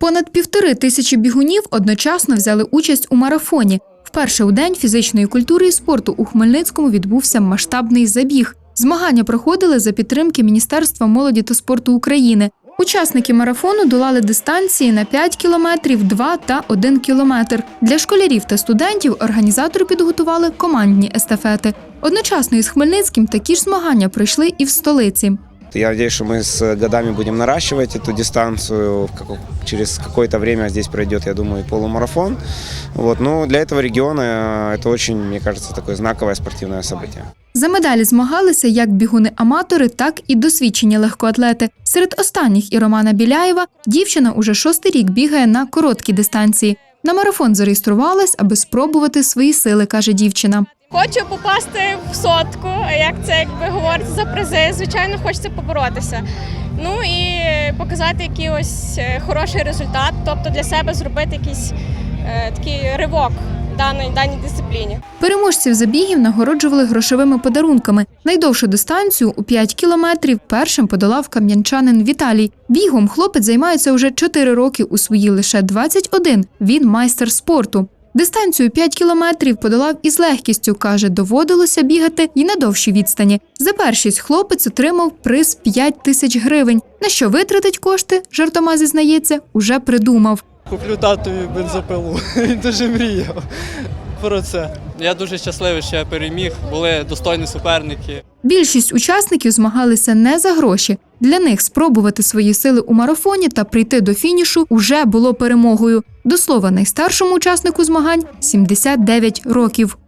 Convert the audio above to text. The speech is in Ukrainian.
Понад півтори тисячі бігунів одночасно взяли участь у марафоні. Вперше у день фізичної культури і спорту у Хмельницькому відбувся масштабний забіг. Змагання проходили за підтримки Міністерства молоді та спорту України. Учасники марафону долали дистанції на 5 кілометрів, 2 та 1 кілометр. Для школярів та студентів організатори підготували командні естафети. Одночасно із Хмельницьким такі ж змагання пройшли і в столиці. Я надеюсь, что мы с годами будем наращивать эту дистанцию. В како- Через какое-то время здесь пройдет, я думаю, и полумарафон. Вот. Но для этого региона э, это очень, мне кажется, такое знаковое спортивное событие. За медалі змагалися як бігуни-аматори, так і досвідчені легкоатлети. Серед останніх і Романа Біляєва дівчина уже шостий рік бігає на короткій дистанції. На марафон зареєструвалась, аби спробувати свої сили, каже дівчина. Хочу попасти в сотку, як це якби говориться за призи. Звичайно, хочеться поборотися. Ну і показати якийсь е, хороший результат, тобто для себе зробити якийсь е, такий ривок даній, даній дисципліні. Переможців забігів нагороджували грошовими подарунками. Найдовшу дистанцію у 5 кілометрів першим подолав кам'янчанин Віталій. Бігом хлопець займається уже 4 роки. У свої лише 21. Він майстер спорту. Дистанцію 5 кілометрів подолав із легкістю. каже, доводилося бігати і на довшій відстані. За першість хлопець отримав приз 5 тисяч гривень. На що витратить кошти, жартома зізнається, уже придумав. Куплю татові бензопилу. Він дуже мріяв про це. Я дуже щасливий, що я переміг. Були достойні суперники. Більшість учасників змагалися не за гроші. Для них спробувати свої сили у марафоні та прийти до фінішу уже було перемогою. До слова, найстаршому учаснику змагань 79 років.